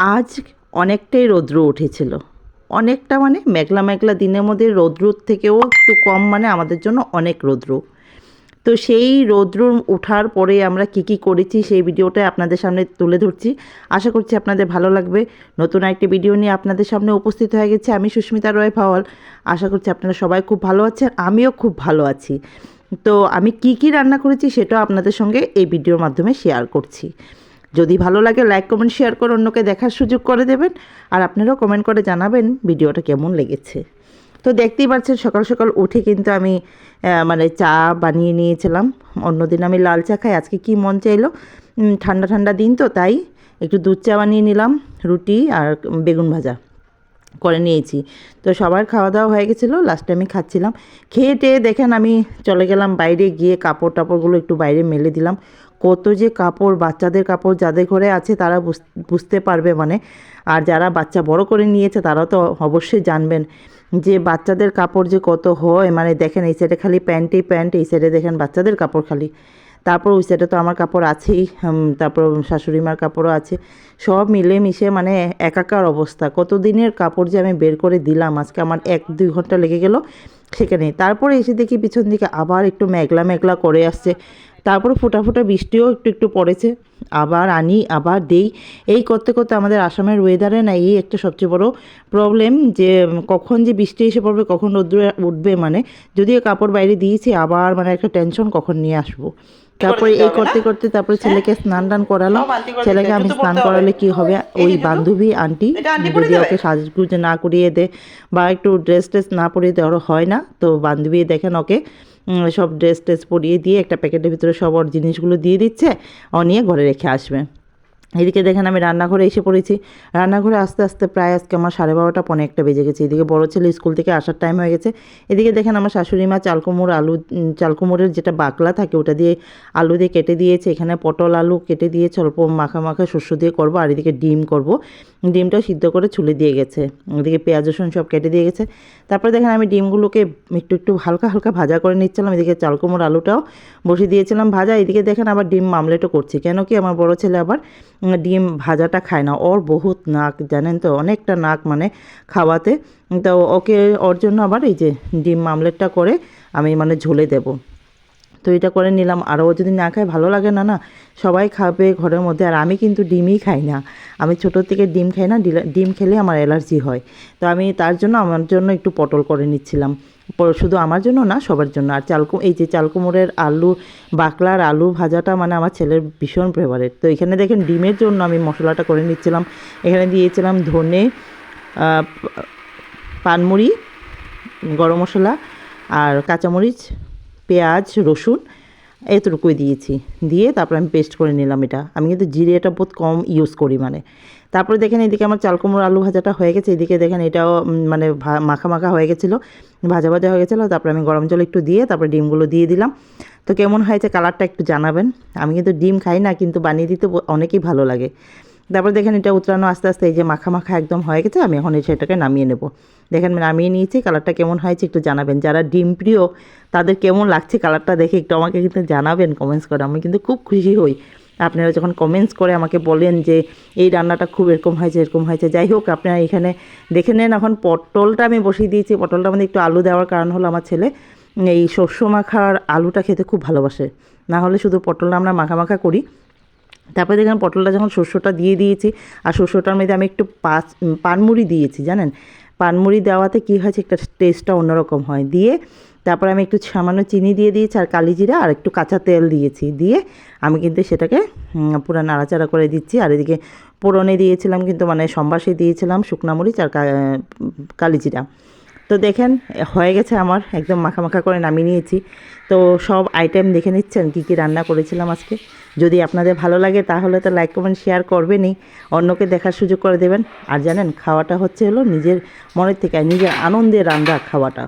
আজ অনেকটাই রৌদ্র উঠেছিল। অনেকটা মানে মেঘলা মেঘলা দিনের মধ্যে রৌদ্র থেকেও একটু কম মানে আমাদের জন্য অনেক রৌদ্র। তো সেই রৌদ্র ওঠার পরে আমরা কি কি করেছি সেই ভিডিওটা আপনাদের সামনে তুলে ধরছি। আশা করছি আপনাদের ভালো লাগবে। নতুন একটি ভিডিও নিয়ে আপনাদের সামনে উপস্থিত হয়ে গেছে আমি সুস্মিতা রয় ভাওয়াল। আশা করছি আপনারা সবাই খুব ভালো আছেন, আমিও খুব ভালো আছি। তো আমি কি কি রান্না করেছি সেটাও আপনাদের সঙ্গে এই ভিডিওর মাধ্যমে শেয়ার করছি। যদি ভালো লাগে লাইক কমেন্ট শেয়ার করে অন্যকে দেখার সুযোগ করে দেবেন। আর আপনারাও কমেন্ট করে জানাবেন ভিডিওটা কেমন লেগেছে। তো দেখতেই পাচ্ছেন, সকাল সকাল উঠে কিন্তু আমি মানে চা বানিয়ে নিয়েছিলাম। অন্যদিন আমি লাল চা খাই। আজকে কি মন চাইলো? ঠান্ডা ঠান্ডা দিন তো, তাই একটু দুধ চা বানিয়ে নিলাম, রুটি আর বেগুন ভাজা করে নিয়েছি। তো সবার খাওয়া দাওয়া হয়ে গেছিল লাস্টে আমি খাচ্ছিলাম। খেয়ে টেয়ে দেখেন আমি চলে গেলাম, বাইরে গিয়ে কাপড় টাপড়গুলো একটু বাইরে মেলে দিলাম। কত যে কাপড়, বাচ্চাদের কাপড় যাদের ঘরে আছে তারা বুঝ- বুঝতে পারবে মানে। আর যারা বাচ্চা বড় করে নিয়েছে তারা তো অবশ্যই জানবেন যে বাচ্চাদের কাপড় যে কত হয়। মানে দেখেন এই সাইডে খালি প্যান্টই প্যান্ট, এই সাইডে দেখেন বাচ্চাদের কাপড় খালি। তারপর ওই সাইডে তো আমার কাপড় আছেই তারপর শাশুড়ি মার কাপড়ও আছে। সব মিলে মিশে মানে একাকার অবস্থা। কত দিনের কাপড় যে আমি বের করে দিলাম, আজকে আমার এক, দুই ঘণ্টা লেগে গেল সেখানে তারপরে এসে দেখি পিছন দিকে আবার একটু মেঘলা মেঘলা করে আসছে। তারপর ফোটা ফোটা বৃষ্টিও একটু একটু পড়েছে। আবার আনি, আবার দেই। এই করতে করতে আমাদের আসামের ওয়েদারে না এই একটা সবচেয়ে বড় প্রবলেম যে কখন যে বৃষ্টি এসে পড়বে, কখন রোদ্র উঠবে মানে যদিও কাপড় বাইরে দিয়েছি, আবার মানে একটা টেনশন কখন নিয়ে আসব। তারপরে এই করতে করতে তারপরে ছেলেকে স্নান টান করালাম। ছেলেকে আমি স্নান করালে কি হবে? ওই বান্ধবী আন্টি যদি ওকে সাজগুজ না করিয়ে দে বা একটু ড্রেস ট্রেস না পরিয়ে দেওয়ার হয় না। তো বান্ধবী দেখেন ওকে সব ড্রেস ট্রেস পরিয়ে দিয়ে একটা প্যাকেটের ভিতরে সব ওর জিনিসগুলো দিয়ে দিচ্ছে, ও নিয়ে ঘরে রেখে আসবে। এদিকে দেখেন আমি রান্নাঘরে এসে পড়েছি। রান্নাঘরে আস্তে আস্তে প্রায় আজকে আমার সাড়ে বারোটা পনেরো একটা বেজে গেছে। এদিকে বড় ছেলে স্কুল থেকে আসার টাইম হয়ে গেছে। এদিকে দেখেন আমার শাশুড়ি মা চালকুমোর আলু চালকুমোরের যেটা বাকলা থাকে ওটা দিয়ে আলু দিয়ে কেটে দিয়েছে। এখানে পটল আলু কেটে দিয়েছে, অল্প মাখা মাখা শস্য দিয়ে করব আর এদিকে ডিম করব। ডিমটা সিদ্ধ করে ছুলে দিয়ে গেছে। এদিকে পেঁয়াজ, রসুন সব কেটে দিয়ে গেছে। তারপরে দেখেন আমি ডিমগুলোকে একটু একটু হালকা হালকা ভাজা করে নিচ্ছিলাম। এদিকে চালকুমোর আলুটাও বসিয়ে দিয়েছিলাম ভাজা। এদিকে দেখেন আবার ডিম মামলেটও করছি। কেন কি আমার বড় ছেলে আবার ডিম ভাজাটা খায় না। ওর বহুত নাক, জানেন তো? অনেকটা নাক মানে খাওয়াতে। তো ওকে, ওর জন্য আবার এই যে ডিম মামলেটটা করে আমি মানে ঝোলে দেবো। তো এটা করে নিলাম। আরও যদি না খায়, ভালো লাগে না না? সবাই খাবে ঘরের মধ্যে। আর আমি কিন্তু ডিমই খাই না। আমি ছোটোর থেকে ডিম খাই না ডিম খেলে আমার অ্যালার্জি হয়। তো আমি তার জন্য আমার জন্য একটু পটল করে নিচ্ছিলাম। শুধু আমার জন্য না, সবার জন্য। আর চালকু এই যে চালকুমোরের আলু, বাকলার আলু ভাজাটা মানে আমার ছেলের ভীষণ ফেভারিট তো এখানে দেখেন, ডিমের জন্য আমি মশলাটা করে নিচ্ছিলাম। এখানে দিয়েছিলাম ধনে পানমুড়ি, গরম মশলা, আর কাঁচামরিচ পেঁয়াজ, রসুন, এতটুকুই দিয়েছি। দিয়ে তারপর আমি পেস্ট করে নিলাম এটা। আমি কিন্তু জিরেটা বহুত কম ইউজ করি মানে। তারপরে দেখেন এদিকে আমার চাল কুমড়ো আলু ভাজাটা হয়ে গেছে। এদিকে দেখেন এটাও মানে মাখা মাখা হয়ে গেছিল। ভাজা ভাজা হয়ে গেছিল। তারপরে আমি গরম জল একটু দিয়ে তারপরে ডিমগুলো দিয়ে দিলাম। তো কেমন হয়েছে কালারটা একটু জানাবেন। আমি কিন্তু ডিম খাই না, কিন্তু বানিয়ে দিতে অনেকই ভালো লাগে। তারপর দেখেন এটা উতরানো আস্তে আস্তে এই যে মাখা মাখা একদম হয়ে গেছে, আমি এখন সেটাকে নামিয়ে নেব। দেখেন নামিয়ে নিয়েছি, কালারটা কেমন হয়েছে একটু জানাবেন। যারা ডিম প্রিয়, তাদের কেমন লাগছে কালারটা দেখে একটু আমাকে কিন্তু জানাবেন কমেন্টস করে। আমি কিন্তু খুব খুশি হই। আপনারা যখন কমেন্টস করে আমাকে বলেন যে, এই রান্নাটা খুব এরকম হয়েছে এরকম হয়েছে। যাই হোক, আপনারা এখানে দেখে নেন, এখন পটলটা আমি বসিয়ে দিয়েছি। পটলটা মধ্যে একটু আলু দেওয়ার কারণ হলো আমার ছেলে এই শস্য মাখার আলুটা খেতে খুব ভালোবাসে। না হলে শুধু পটলটা আমরা মাখা মাখা করি। তারপরে দেখলাম পটলটা যখন শস্যটা দিয়ে দিয়েছি, আর শস্যটার মধ্যে আমি একটু পাঁচ পানমুড়ি দিয়েছি, জানেন? পানমুড়ি দেওয়াতে কী হয়েছে একটা টেস্টটা অন্যরকম হয়। দিয়ে তারপরে আমি একটু সামান্য চিনি দিয়ে দিয়েছি আর কালি জিরা আর একটু কাঁচা তেল দিয়েছি। দিয়ে আমি কিন্তু সেটাকে পুরো নাড়াচাড়া করে দিচ্ছি। আর এদিকে পোড়নে দিয়েছিলাম কিন্তু মানে সম্বাসে দিয়েছিলাম শুকনা মরিচ আর কালি জিরা। তো দেখেন, হয়ে গেছে আমার, একদম মাখা মাখা করে নামিয়ে নিয়েছি। তো সব আইটেম দেখে নিচ্ছেন, কী কী রান্না করেছিলাম আজকে। যদি আপনাদের ভালো লাগে, তাহলে তো লাইক কমেন্ট শেয়ার করবেনই। অন্যকে দেখার সুযোগ করে দেবেন। আর জানেন, খাওয়াটা হচ্ছে হলো নিজের মনের থেকে, নিজের আনন্দে রান্না খাওয়াটা।